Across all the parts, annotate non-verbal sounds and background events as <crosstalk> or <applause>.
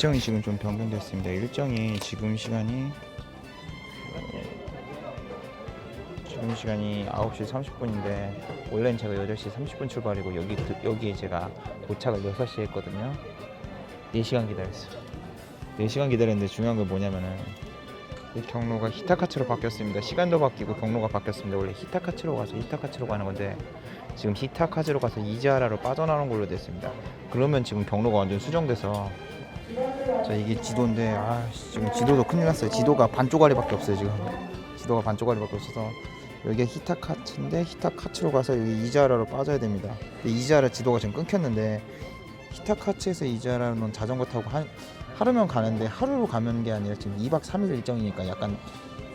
일정이 지금 좀 변경됐습니다. 일정이 지금 시간이 지금 시간이 9시 30분인데 원래는 제가 8시 30분 출발이고 여기 여기에 제가 도착을 6시에 했거든요. 4시간 기다렸어요. 4시간 기다렸는데 중요한 건 뭐냐면은 이 경로가 히타카츠로 바뀌었습니다. 시간도 바뀌고 경로가 바뀌었습니다. 원래 히타카츠로 가서 히타카츠로 가는 건데 지금 히타카츠로 가서 이지하라로 빠져나오는 걸로 됐습니다. 그러면 지금 경로가 완전 수정돼서 자 이게 지도인데 아 지금 지도도 큰일 났어요. 지도가 반 쪼가리밖에 없어요 지금. 지도가 반 쪼가리밖에 없어서 여기가 히타카츠인데 히타카츠로 가서 여기 이지하라로 빠져야 됩니다. 이지하라 지도가 지금 끊겼는데 히타카츠에서 이지하라는 자전거 타고 한 하루면 가는데 하루로 가는 게 아니라 지금 2박 3일 일정이니까 약간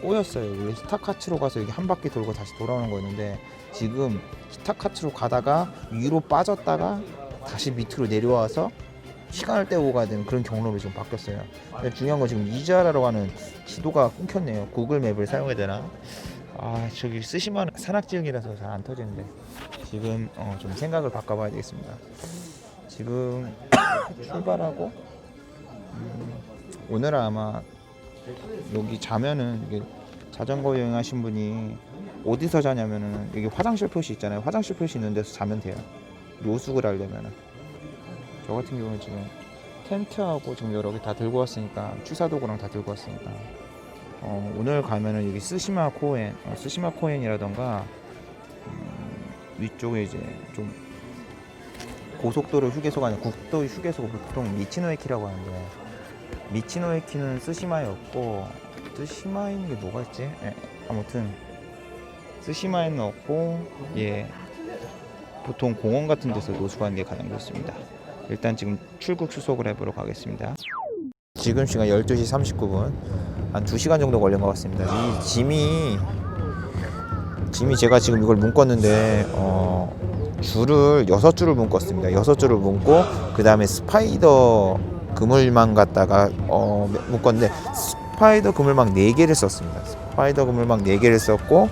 꼬였어요. 원래 히타카츠로 가서 여기 한 바퀴 돌고 다시 돌아오는 거였는데 지금 히타카츠로 가다가 위로 빠졌다가 다시 밑으로 내려와서 시간을 때우고 가야 되는 그런 경로로 지금 바뀌었어요. 중요한 건 지금 이자라로 가는 지도가 끊겼네요. 구글 맵을 사용해야 되나? 아 저기 쓰시면 산악지역이라서 잘 안 터지는데 지금 어, 좀 생각을 바꿔봐야 되겠습니다. 지금 <coughs> 출발하고 음, 오늘은 아마 여기 자면은 이게 자전거 여행하신 분이 어디서 자냐면은 여기 화장실 표시 있잖아요. 화장실 표시 있는 데서 자면 돼요. 노숙을 하려면은 저 같은 경우는 지금 텐트하고 지금 여러 개 다 들고 왔으니까 취사 도구랑 다 들고 왔으니까 어, 오늘 가면은 여기 스시마 코엔, 어, 스시마 코엔이라던가 음, 위쪽에 이제 좀 고속도로 휴게소가 아니라 국도 휴게소가 보통 미치노에키라고 하는데 미치노에키는 스시마에 없고 스시마에 있는 게 뭐가 있지? 예, 아무튼 스시마에는 없고 예 보통 공원 같은 데서 노숙하는 게 가장 좋습니다. 일단 지금 출국 수속을 해보러 가겠습니다. 지금 시간 12시 39분 한 2시간 정도 걸린 것 같습니다. 이 짐이 짐이 제가 지금 이걸 묶었는데 어, 줄을 여섯 줄을 묶었습니다. 여섯 줄을 묶고 그 다음에 스파이더 그물망 갖다가 어, 묶었는데 스파이더 그물망 4개를 썼습니다. 스파이더 그물망 4개를 썼고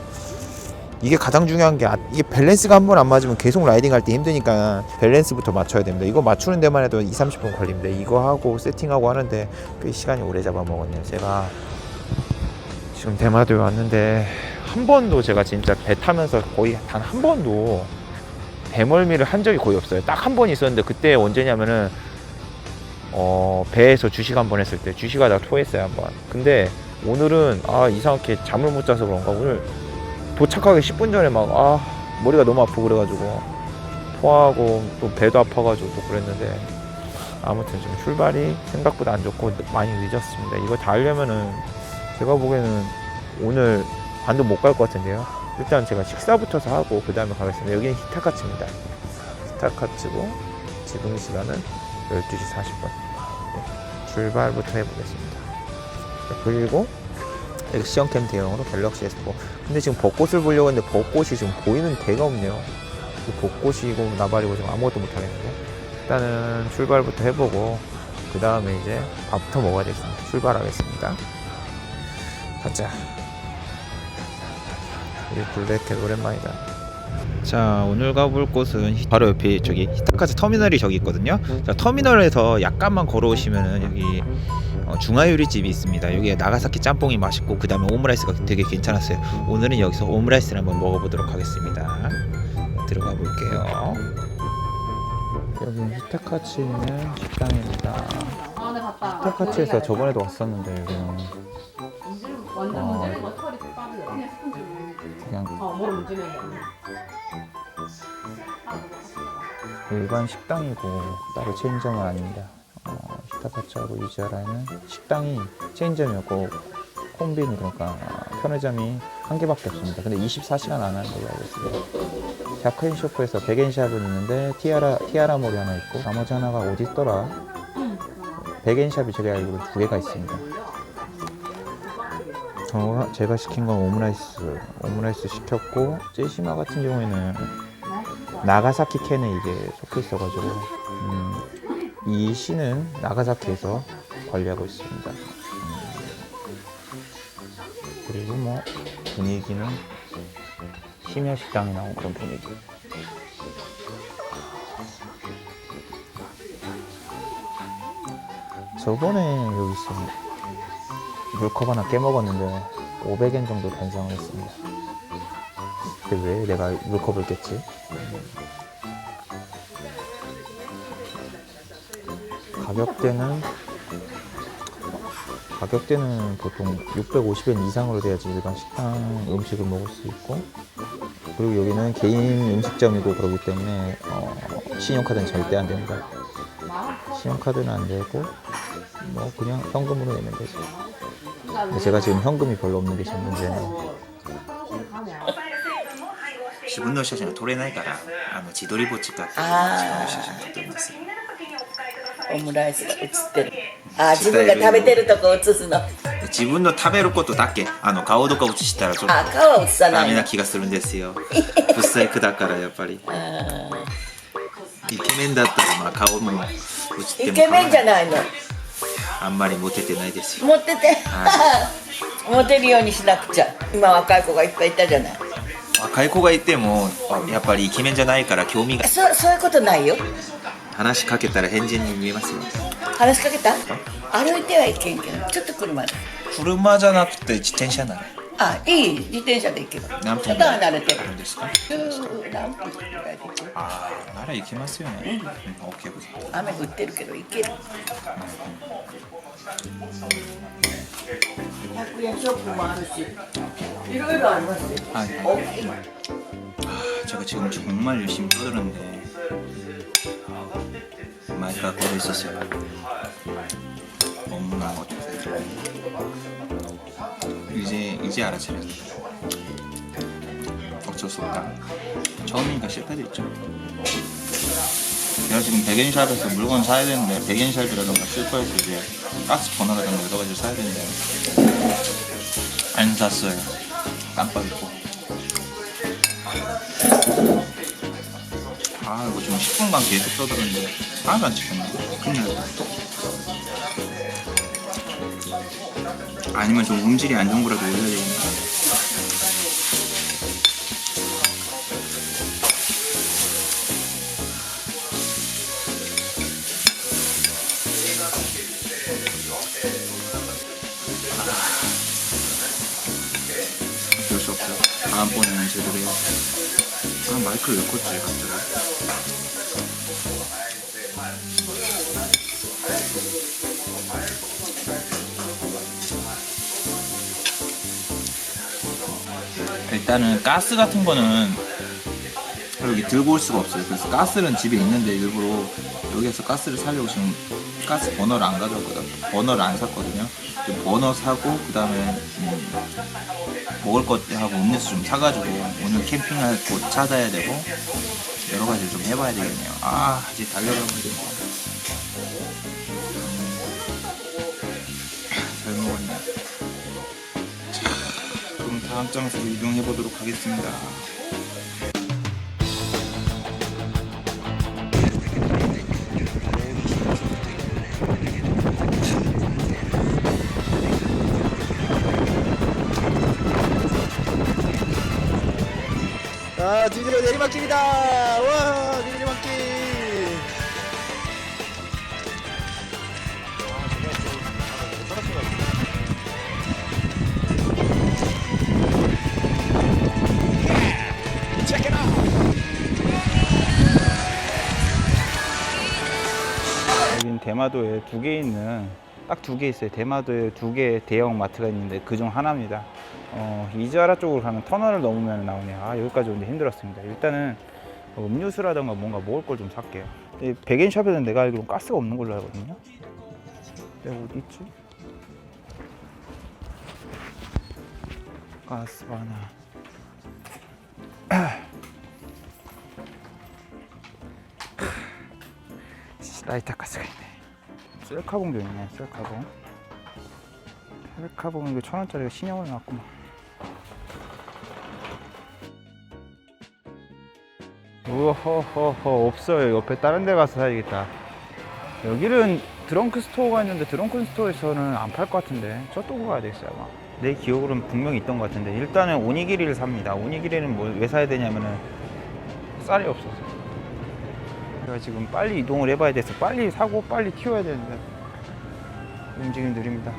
이게 가장 중요한 게 아- 이게 밸런스가 한 번 안 맞으면 계속 라이딩 할 때 힘드니까 밸런스부터 맞춰야 됩니다. 이거 맞추는 데만 해도 2, 30분 걸립니다. 이거 하고 세팅하고 하는데 꽤 시간이 오래 잡아먹었네요. 제가 지금 대마도에 왔는데 한 번도 제가 진짜 배 타면서 거의 단 한 번도 배멀미를 한 적이 거의 없어요. 딱 한 번 있었는데 그때 언제냐면은 어, 배에서 주식 한 번 했을 때 주식하다 토했어요 한 번. 근데 오늘은 아 이상하게 잠을 못 자서 그런가 오늘 도착하기 10분 전에 막 아 머리가 너무 아프고 그래가지고 토하고 또 배도 아파가지고 또 그랬는데 아무튼 좀 출발이 생각보다 안 좋고 많이 늦었습니다. 이거 다 하려면은 제가 보기에는 오늘 반도 못 갈 것 같은데요. 일단 제가 식사부터서 하고 그 다음에 가겠습니다. 여기는 히타카츠입니다. 히타카츠고 지금 시간은 12시 40분. 네, 출발부터 해보겠습니다. 자, 그리고 액션캠 대용으로 갤럭시 S4. 근데 지금 벚꽃을 보려고 했는데 벚꽃이 지금 보이는 데가 없네요. 그 벚꽃이고 나발이고 지금 아무것도 못 하겠는데. 일단은 출발부터 해보고 그 다음에 이제 밥부터 먹어야 되겠습니다. 출발하겠습니다. 가자. 우리 블랙캣 오랜만이다. 자 오늘 가볼 곳은 히- 바로 옆에 저기 히타카즈 터미널이 저기 있거든요. 자 터미널에서 약간만 걸어오시면은 여기 어, 중화요리집이 있습니다. 여기에 나가사키 짬뽕이 맛있고 그 다음에 오므라이스가 되게 괜찮았어요. 오늘은 여기서 오므라이스를 한번 먹어보도록 하겠습니다. 들어가 볼게요. 여기는 히타카츠에 있는 식당입니다. 아, 네, 갔다. 히타카츠에서 저번에도 왔었는데 여기는 완전 어. 문제는 거 털이 빠르네. 그냥 스펀지. 그냥 어, 뭐를 문지는 거. 일반 식당이고 따로 체인점은 아닙니다. 어, 히타카츠하고 이지아라에는 식당이 체인점이었고 콤비니 그러니까 편의점이 한 개밖에 없습니다. 근데 24시간 안 하는 걸로 알고 있어요. 샤크인 쇼프에서 백엔샵은 있는데 티아라 티아라 몰이 하나 있고 나머지 하나가 어디 있더라? 백엔샵이 제가 알기로 두 개가 있습니다. 저 제가 시킨 건 오므라이스, 오므라이스 시켰고 제시마 같은 경우에는 나가사키 캔에 이게 속해 있어가지고 음, 이 시는 나가사키에서 관리하고 있습니다. 음, 그리고 뭐 분위기는 심야 식당이 나온 그런 분위기. 저번에 여기서 물컵 하나 깨먹었는데 500엔 정도 변상을 했습니다. 근데 왜 내가 물컵을 깼지? 가격대는 가격대는 보통 650엔 이상으로 돼야지 일반 식당 음식을 먹을 수 있고 그리고 여기는 개인 음식점이고 그러기 때문에 어, 신용카드는 절대 안 됩니다. 신용카드는 안 되고 뭐 그냥 현금으로 내면 되죠. 근데 제가 지금 현금이 별로 없는 게 지금 문제네요. 自分の写真が撮れないからあの自撮り棒使って自分の写真撮ってるんです オムライスが映ってる。あ自分が食べてるとこ映すの。あ自分の食べることだけあの顔とか映したらちょっと顔は映さダメない。のな気がするんですよ。不細工だからやっぱり。あイケメンだったらまあ顔も映ってもーイケメンじゃいないの。あんまりモテてないですよ。持って。てモテるようにしなくちゃ。今若い子がいっぱいいたじゃない。若い子がいてもあやっぱりイケメンじゃないから興味が。そそういうことないよ話しかけたら変人に見えますよ話しかけた歩いてはいけんけどちょっと車で車じゃなくて自転車なのあいい自転車で行けば何分ちょっとは慣れてるあるんですかうん何分ぐらいで行けるああなら行けますよね、うん、オッケーオッケー雨降ってるけど行ける100円ショップもあるしいろいろありますよ 아,大きい 제가 지금 정말 열심히 떠들었는데 마이크가 꺼져 있었어요. 너무나 어쩌세요. 이제 이제 알아차렸어. 어쩔 수 없다. 처음이니까 실패도 있죠. 제가 지금 백엔샵에서 물건 사야 되는데 백엔샵이라던가 슈퍼에서 이제 가스 버너라던가 여러 가지 사야 되는데 안 샀어요. 깜빡 잊고. 아 이거 지금 10분간 계속 떠들었는데 하나도 안 찍혔나? 큰일 났다 아니면 좀 음질이 안 좋은 거라도 올려야 되겠네 마이크를 왜 꽂지 갑자기. 일단은 가스 같은 거는 여기 들고 올 수가 없어요. 그래서 가스는 집에 있는데 일부러 여기에서 가스를 사려고 지금 가스 버너를 안 가져왔거든 버너를 안 샀거든요 지금 버너 사고 그 다음에 먹을 것하고 음료수 좀 사가지고 오늘 캠핑할 곳 찾아야 되고 여러 가지 좀 해봐야 되겠네요. 아 이제 달려가면 돼. 잘 먹었네. 자, 그럼 다음 장소로 이동해 보도록 하겠습니다. 내리막길이다. 와 내리막길 여기는 대마도에 두 개 있는 딱 두 개 있어요. 대마도에 두 개 대형 마트가 있는데 그 중 하나입니다. 어, 이자라 쪽으로 가는 터널을 넘으면 나오네요. 아, 여기까지 오는데 힘들었습니다. 일단은 뭐 음료수라던가 뭔가 먹을 걸 좀 살게요. 이 백엔샵에는 내가 알기로 가스가 없는 걸로 알거든요. 내가 어디 있지? 가스 하나. <clears throat> 라이터 가스가 있네. 셀카봉도 있네, 셀카봉. 셀카봉 이거 천 원짜리가 신형을 나왔구만. 우허허허 없어요. 옆에 다른 데 가서 사야겠다. 여기는 드렁큰 스토어가 있는데 드렁큰 스토어에서는 안 팔 것 같은데 저쪽으로 가야 되겠어요 아마. 내 기억으로는 분명히 있던 것 같은데 일단은 오니기리를 삽니다. 오니기리는 뭐 왜 사야 되냐면은 쌀이 없어서. 제가 지금 빨리 이동을 해봐야 돼서 빨리 사고 빨리 튀어야 되는데 움직임 느립니다.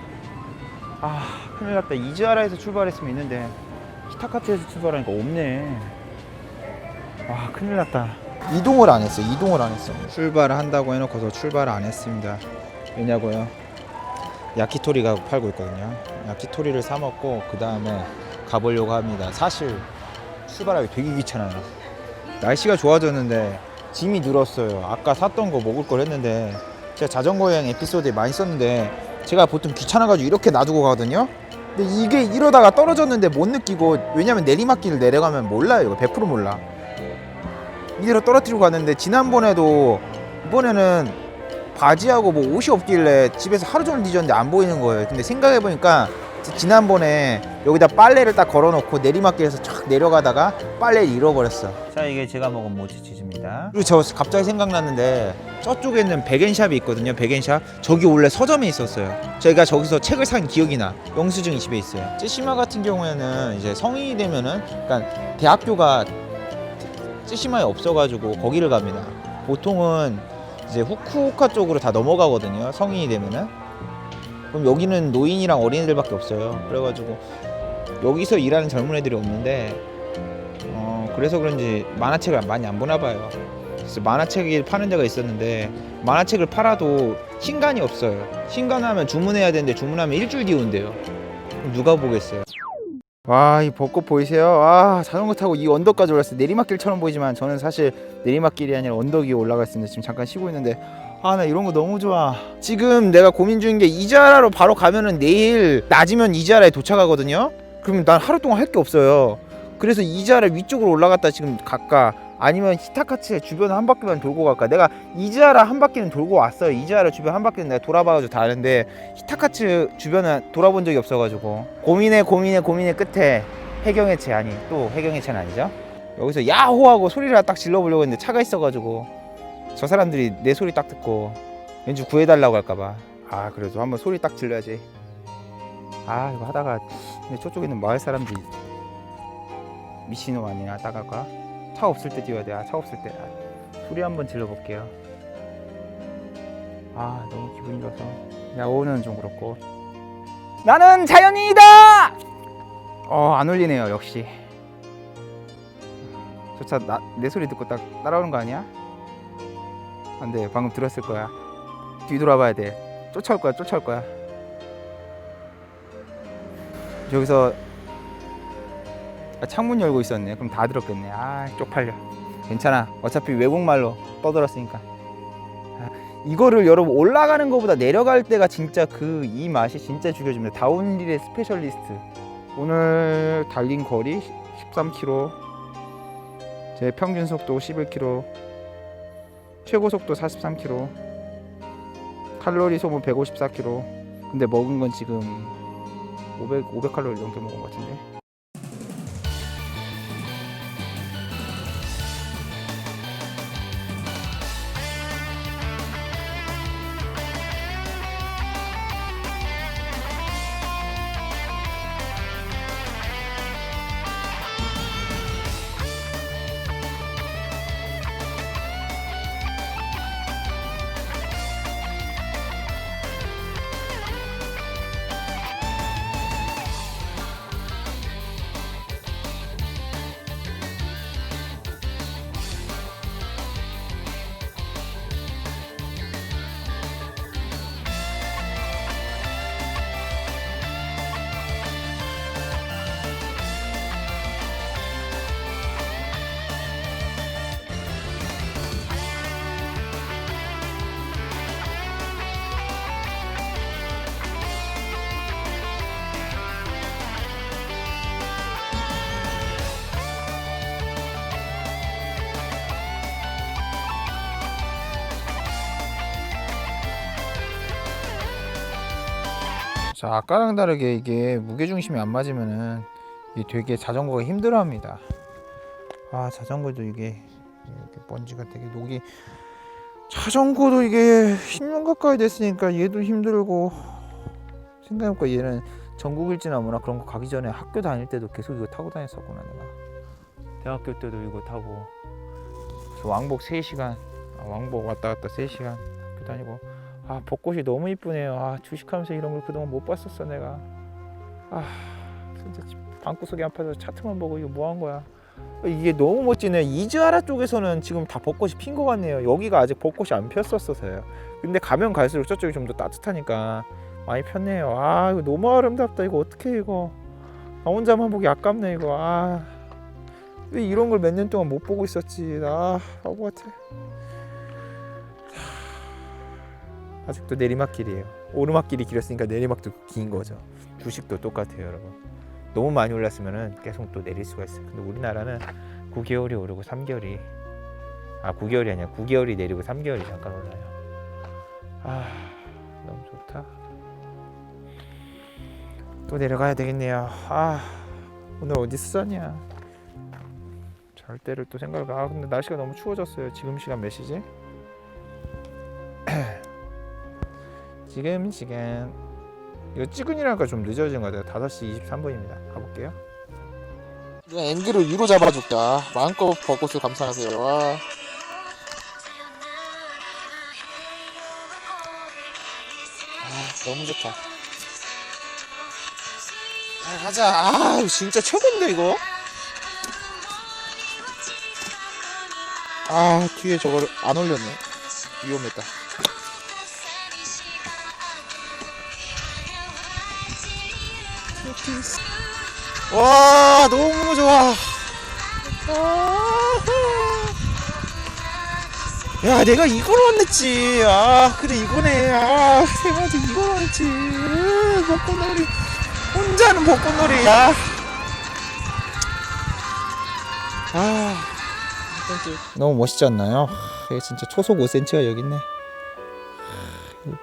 아 큰일 났다. 이즈하라에서 출발했으면 있는데 히타카츠에서 출발하니까 없네. 와 큰일 났다. 이동을 안 했어. 이동을 안 했어. 출발을 한다고 해놓고서 출발을 안 했습니다. 왜냐고요? 야키토리가 팔고 있거든요. 야키토리를 사 먹고 그 다음에 가보려고 합니다. 사실 출발하기 되게 귀찮아요. 날씨가 좋아졌는데 짐이 늘었어요. 아까 샀던 거 먹을 걸 했는데 제가 자전거 여행 에피소드에 많이 썼는데 제가 보통 귀찮아가지고 이렇게 놔두고 가거든요. 근데 이게 이러다가 떨어졌는데 못 느끼고 왜냐면 내리막길을 내려가면 몰라요. 이거 100% 몰라. 이대로 떨어뜨리고 갔는데 지난번에도 이번에는 바지하고 뭐 옷이 없길래 집에서 하루 종일 뒤졌는데 안 보이는 거예요. 근데 생각해 보니까 지난번에 여기다 빨래를 딱 걸어놓고 내리막길에서 쫙 내려가다가 빨래를 잃어버렸어. 자 이게 제가 먹은 모찌 치즈입니다. 그리고 저 갑자기 생각났는데 저쪽에 있는 백엔샵이 있거든요. 백엔샵 저기 원래 서점에 있었어요. 저희가 저기서 책을 산 기억이 나. 영수증이 집에 있어요. 쯔시마 같은 경우에는 이제 성인이 되면은 그러니까 대학교가 쯔시마에 없어가지고 거기를 갑니다. 보통은 이제 후쿠오카 쪽으로 다 넘어가거든요. 성인이 되면은. 그럼 여기는 노인이랑 어린이들밖에 없어요. 그래가지고 여기서 일하는 젊은 애들이 없는데 어 그래서 그런지 만화책을 많이 안 보나 봐요. 그래서 만화책을 파는 데가 있었는데 만화책을 팔아도 신간이 없어요. 신간하면 주문해야 되는데 주문하면 일주일 뒤에 온대요. 누가 보겠어요? 와 이 벚꽃 보이세요? 와 자전거 타고 이 언덕까지 올랐어요. 내리막길처럼 보이지만 저는 사실 내리막길이 아니라 언덕 위에 올라가 있습니다. 지금 잠깐 쉬고 있는데 아 나 이런 거 너무 좋아. 지금 내가 고민 중인 게 이자라로 바로 가면은 내일 낮이면 이자라에 도착하거든요. 그러면 난 하루 동안 할 게 없어요. 그래서 이자라 위쪽으로 올라갔다 지금 갈까? 아니면 히타카츠 주변 한 바퀴만 돌고 갈까? 내가 이자라 한 바퀴는 돌고 왔어요. 이자라 주변 한 바퀴는 내가 돌아봐가지고 다 아는데 히타카츠 주변은 돌아본 적이 없어가지고 고민에 고민에 고민의 끝에 해경의 채 아니 또 해경의 채는 아니죠? 여기서 야호 하고 소리를 딱 질러보려고 했는데 차가 있어가지고 저 사람들이 내 소리 딱 듣고 왠지 구해달라고 할까봐 아 그래도 한번 소리 딱 질러야지 아 이거 하다가 근데 저쪽에 있는 마을 사람들이 미친놈 아니야 따갈까? 차 없을 때 뛰어야 돼. 아, 차 없을 때. 아, 소리 한번 질러볼게요. 아, 너무 기분이 좋아서. 야오는 좀 그렇고. 나는 자연인이다! 어, 안 울리네요, 역시. 저 차 내 소리 듣고 딱 따라오는 거 아니야? 안 돼, 방금 들었을 거야. 뒤돌아봐야 돼. 쫓아올 거야, 쫓아올 거야. 여기서 아, 창문 열고 있었네. 그럼 다 들었겠네. 아 쪽팔려. 괜찮아. 어차피 외국말로 떠들었으니까. 아, 이거를 여러분 올라가는 것보다 내려갈 때가 진짜 그 이 맛이 진짜 죽여줍니다. 다운힐의 스페셜리스트. 오늘 달린 거리 13km. 제 평균 속도 11km. 최고 속도 43km. 칼로리 소모 154kg. 근데 먹은 건 지금 500 500칼로리 넘게 먹은 것 같은데. 자 아까랑 다르게 이게 무게 중심이 안 맞으면은 이게 되게 자전거가 힘들어합니다. 아 자전거도 이게 이렇게 먼지가 되게 녹이 자전거도 이게 10년 가까이 됐으니까 얘도 힘들고 생각해보니까 얘는 전국 일지나무나 그런 거 가기 전에 학교 다닐 때도 계속 이거 타고 다녔었구나 내가. 대학교 때도 이거 타고. 왕복 3시간 아, 왕복 왔다 갔다 3시간 학교 다니고 아 벚꽃이 너무 이쁘네요. 아 주식하면서 이런 걸 그동안 못 봤었어 내가. 아 진짜 집 방구석에 앞에서 차트만 보고 이거 뭐 한 거야. 이게 너무 멋지네. 이즈하라 쪽에서는 지금 다 벚꽃이 핀 것 같네요. 여기가 아직 벚꽃이 안 폈었어서요. 근데 가면 갈수록 저쪽이 좀 더 따뜻하니까 많이 폈네요. 아 이거 너무 아름답다. 이거 어떻게 이거? 나 혼자만 보기 아깝네 이거. 아. 왜 이런 걸 몇 년 동안 못 보고 있었지? 나 바보 같아. 아직도 내리막길이에요. 오르막길이 길었으니까 내리막도 긴 거죠. 주식도 똑같아요, 여러분. 너무 많이 올랐으면은 계속 또 내릴 수가 있어요. 근데 우리나라는 9개월이 오르고 3개월이 아 9개월이 아니라 9개월이 내리고 3개월이 잠깐 올라요. 아 너무 좋다. 또 내려가야 되겠네요. 아 오늘 어디? 잘 때를 또 생각을 아 근데 날씨가 너무 추워졌어요. 지금 시간 몇 시지? <clears throat> 지금 시간 이거 찍은이라니까 좀 늦어진 것 같아요. 5시 23분입니다. 가볼게요. 앵글을 위로 잡아줄까 마음껏 벚꽃을 감상하세요 와. 아 너무 좋다 아, 가자 아 진짜 최고인데 이거 아 뒤에 저걸 안 올렸네 위험했다 와 너무 좋아. 야 내가 이걸 원했지. 아 그래 이거네 아 세마도 이걸 원했지. 으, 벚꽃놀이. 혼자는 벚꽃놀이. 야 아, 너무 멋있지 않나요? 이게 진짜 초속 5cm가 여기 있네.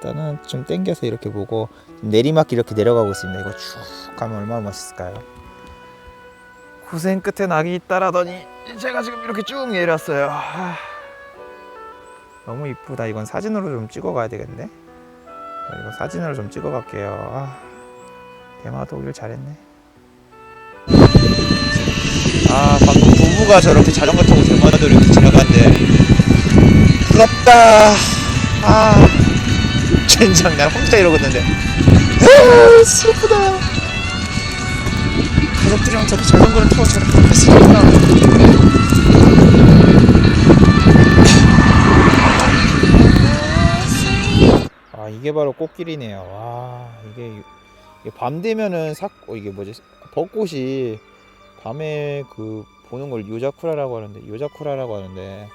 일단은 좀 당겨서 이렇게 보고 내리막길 이렇게 내려가고 있습니다. 이거 쭉 가면 얼마나 멋있을까요? 고생 끝에 낙이 있다라더니 제가 지금 이렇게 쭉 내렸어요. 아, 너무 이쁘다. 이건 사진으로 좀 찍어가야 되겠네. 이거 사진으로 좀 찍어갈게요. 아, 대마도 오길 잘했네. 아, 방금 부부가 저렇게 자전거 타고 대마도 이렇게 지나갔는데 부럽다. 아, <laughs> 젠장 난 혼자 이러겠는데. 아, 슬프다. 가족들이랑 저렇게 자전거를 타고 저렇게 갔으니까. 아 이게 바로 꽃길이네요. 와 이게, 이게 밤 되면은 사 어, 이게 뭐지 벚꽃이 밤에 그 보는 걸 요자쿠라라고 하는데 요자쿠라라고 하는데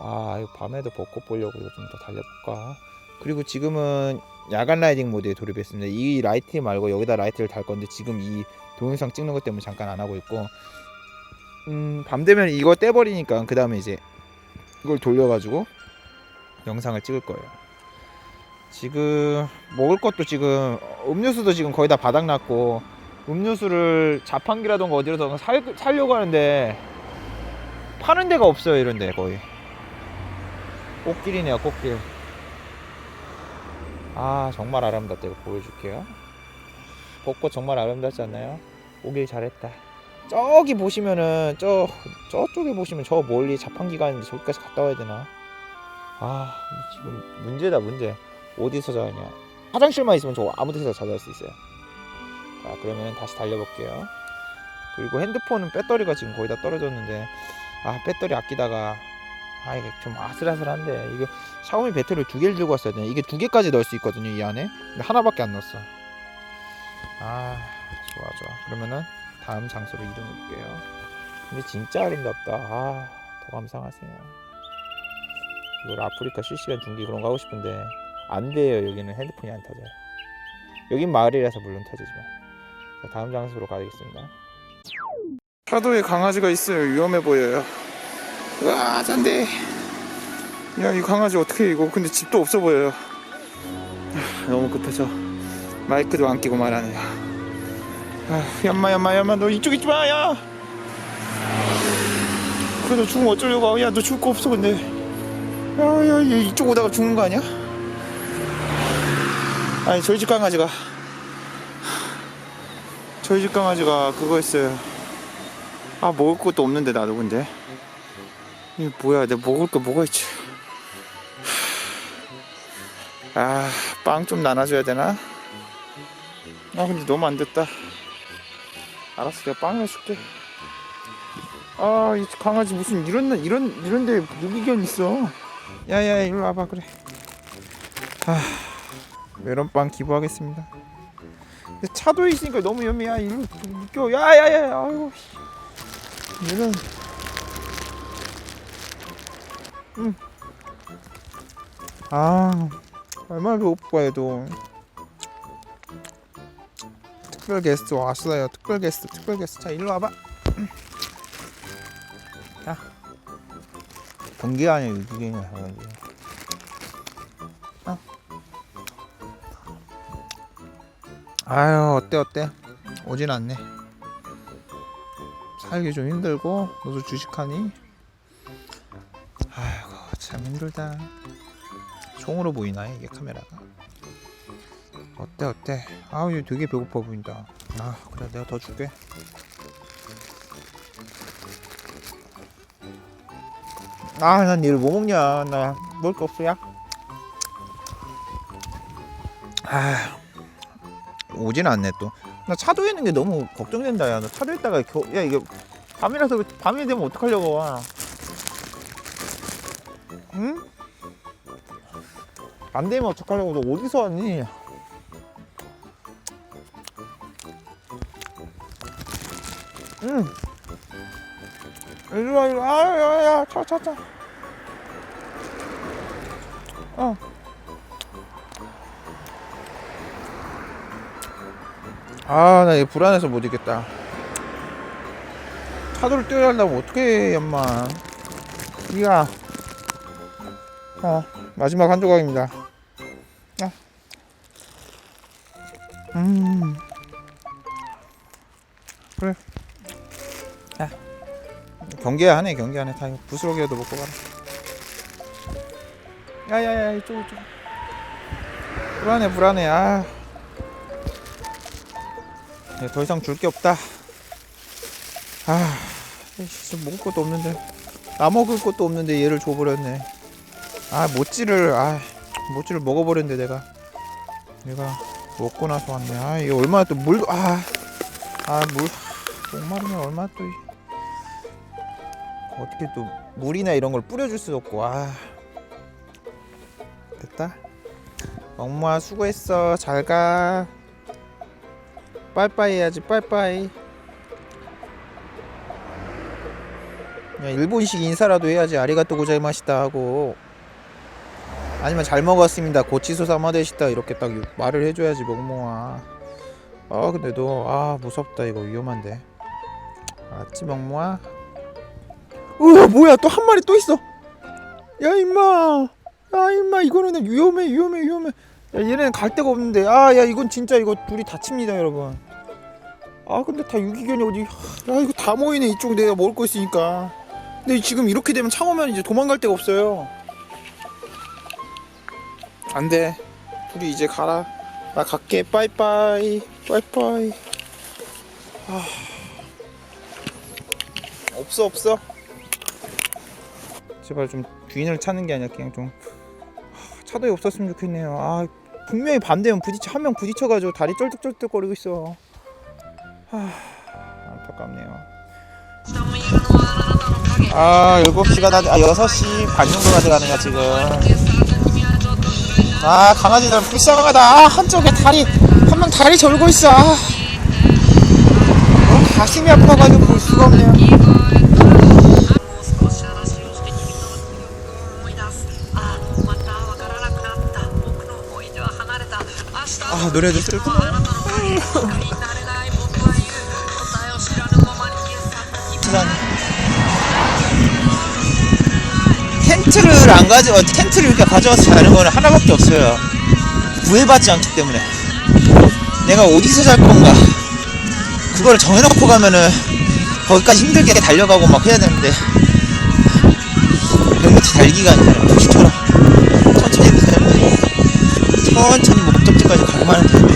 아 이거 밤에도 벚꽃 보려고 이거 좀더 달려볼까. 그리고 지금은 야간 라이딩 모드에 돌입했습니다. 이 라이트 말고 여기다 라이트를 달 건데 지금 이 동영상 찍는 것 때문에 잠깐 안 하고 있고 음, 밤 되면 이거 떼버리니까 그 다음에 이제 이걸 돌려가지고 영상을 찍을 거예요. 지금 먹을 것도 지금 음료수도 지금 거의 다 바닥났고 음료수를 자판기라던가 어디로든 살, 살려고 하는데 파는 데가 없어요 이런데 거의 꽃길이네요 꽃길 아 정말 아름답다. 이거 보여줄게요. 벚꽃 정말 아름답지 않나요? 오길 잘했다. 저기 보시면은 저 저쪽에 보시면 저 멀리 자판기가 있는데 저기까지 갔다 와야 되나? 아 지금 문제다 문제. 어디서 자냐? 화장실만 있으면 저 아무 데서 자잘 수 있어요. 자 그러면 다시 달려볼게요. 그리고 핸드폰은 배터리가 지금 거의 다 떨어졌는데 아 배터리 아끼다가 아 이게 좀 아슬아슬한데. 이게 샤오미 배터리를 두 개를 들고 왔어야 되네 이게 두 개까지 넣을 수 있거든요 이 안에. 근데 하나밖에 안 넣었어. 아 좋아 좋아. 그러면은 다음 장소로 이동해 볼게요. 근데 진짜 아름답다. 아 더 감상하세요. 이걸 아프리카 실시간 중계 그런 거 하고 싶은데 안 돼요. 여기는 핸드폰이 안 터져요. 여긴 마을이라서 물론 터지지만. 자, 다음 장소로 가겠습니다. 파도에 강아지가 있어요. 위험해 보여요 으아 잔데. 야 이 강아지 어떻게 이거 근데 집도 없어 보여요. 아, 너무 급해서 마이크도 안 끼고 말하네요 아, 얌마 얌마 얌마 너 이쪽 있지 마야! 그래 너 죽으면 어쩌려고. 야너 죽을 거 없어 근데. 야야 얘 이쪽 오다가 죽는 거 아니야? 아니 저희 집 강아지가. 저희 집 강아지가 그거 했어요. 아 먹을 것도 없는데 나도 근데 이게 뭐야 내가 먹을 거 뭐가 있지 아, 빵 좀 나눠줘야 되나? 아, 근데 너무 안 됐다. 알았어, 내가 빵 해줄게. 아, 이 강아지 무슨 이런 이런 이런 데 무기견 있어. 야야, 일로 와봐 그래. 아, 메론빵 기부하겠습니다. 근데 차도에 있으니까 너무 위험해. 일로 묶여. 야야야, 아이고. 씨. 얘는 음. 아, 얼마나 배고파 해도. 특별 게스트 왔어요. 특별 게스트, 특별 게스트. 자, 일로 와봐. 자, 번개 아니야 유기견이야. 당연히. 어. 아유, 어때 어때? 오진 않네. 살기 좀 힘들고 너도 주식하니? 참 힘들다. 총으로 보이나 이게 카메라가? 어때 어때? 아우 얘 되게 배고파 보인다. 아 그래 내가 더 줄게. 아난 얘를 뭐 먹냐? 나 먹을 거 없어 야. 아 오진 않네 또. 나 차도에 있는 게 너무 걱정된다 야. 나 차도에 있다가 겨, 야 이게 밤이라서 밤이 되면 어떡하려고 와. 응? 안 되면 어떡하려고 너 어디서 왔니? 응. 일로 와 일로 와 아 야 야 차 차 차 어 아, 나 이거 불안해서 못 있겠다. 차도를 뛰어야 한다면 어떻게 해, 엄마. 이가. 어, 마지막 한 조각입니다. 아. 음. 그래. 야. 경계하네, 경계하네. 다 부스러기라도 먹고 가라. 야야야, 이쪽, 이쪽. 불안해, 불안해. 아. 네, 더 이상 줄 게 없다. 아, 진짜 먹을 것도 없는데. 나 먹을 것도 없는데 얘를 줘버렸네. 아, 모찌를, 아, 모찌를 먹어버렸는데 내가. 내가 먹고 나서 왔네. 아, 이거 얼마나 또 물, 아, 아, 물, 목마르면 얼마나 또, 이- 어떻게 또 물이나 이런 걸 뿌려줄 수도 없고, 아. 됐다. 엄마 수고했어. 잘 가. 빠이빠이 해야지 빠이빠이 야, 일본식 인사라도 해야지 아리가또 고자이마시다 하고 아니면 잘 먹었습니다. 고치소 사마데시다. 이렇게 딱 말을 해줘야지 멍멍아. 아 근데 너 아 무섭다. 이거 위험한데. 알았지 멍멍아? 우와 뭐야. 또 한 마리 또 있어. 야 임마. 야 임마. 이거는 위험해 위험해 위험해. 야 얘네는 갈 데가 없는데. 아 야 이건 진짜 이거 둘이 다칩니다 여러분. 아 근데 다 유기견이 어디 야 이거 다 모이네. 이쪽 내가 먹을 거 있으니까. 근데 지금 이렇게 되면 창오면 이제 도망갈 데가 없어요 안돼. 둘이 이제 가라. 나 갈게. 빠이빠이. 빠이빠이. 아. 없어 없어. 제발 좀 주인을 찾는 게 아니라 그냥 좀. 하, 차도에 없었으면 좋겠네요. 아 분명히 반대면 부딪혀 한 명 부딪혀가지고 다리 쩔뚝쩔뚝거리고 있어. 하, 안타깝네요. 아 7시가 다 아, 6시 반 정도가 돼가네요 지금. 아 강아지들 불쌍하다 아, 한쪽에 다리 한 명 다리 절고 있어. 아, 어, 가슴이 아파가지고 볼 수가 없네요. 아 노래도 들고. 텐트를 안 가져 텐트를 이렇게 가져와서 자는 거는 하나밖에 없어요. 구애받지 않기 때문에. 내가 어디서 잘 건가? 그거를 정해놓고 가면은 거기까지 힘들게 달려가고 막 해야 되는데. 백미터 달기가 아니라 부식처럼 천천히 해보세요. 천천히 목적지까지 가기만 하면 되는데.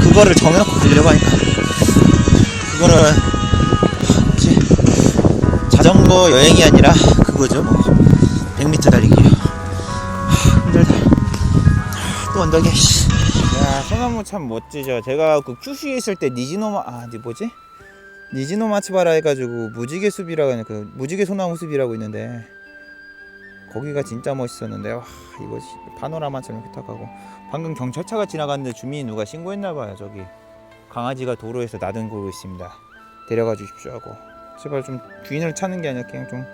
그거를 정해놓고 가려고 하니까. 그거는 자전거 여행이 아니라 그거죠. 뭐 100m 달리기요 하, 힘들다. 엉덩이 씨. 야 소나무 참 멋지죠. 제가 그 큐슈에 있을 때 니지노마 아니 뭐지? 니지노 마츠바라 해가지고 무지개 숲이라고 하는 그 무지개 소나무 숲이라고 있는데 거기가 진짜 멋있었는데 와 이거 시- 파노라마처럼 이렇게 딱 하고. 방금 경찰차가 지나갔는데 주민이 누가 신고했나봐요 저기. 강아지가 도로에서 나등거고 있습니다. 데려가 주십시오 하고. 제발 좀 주인을 찾는 게 아니라 그냥 좀 하,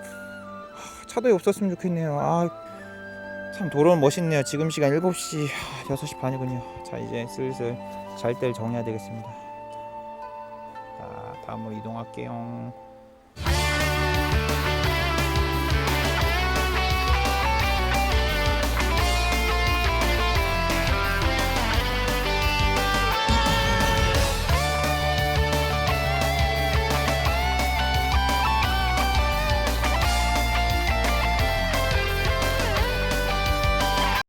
차도 없었으면 좋겠네요 아 참 도로는 멋있네요. 지금 시간 7시, 6시 반이군요. 자, 이제 슬슬 잘 때를 정해야 되겠습니다. 자, 다음으로 이동할게요.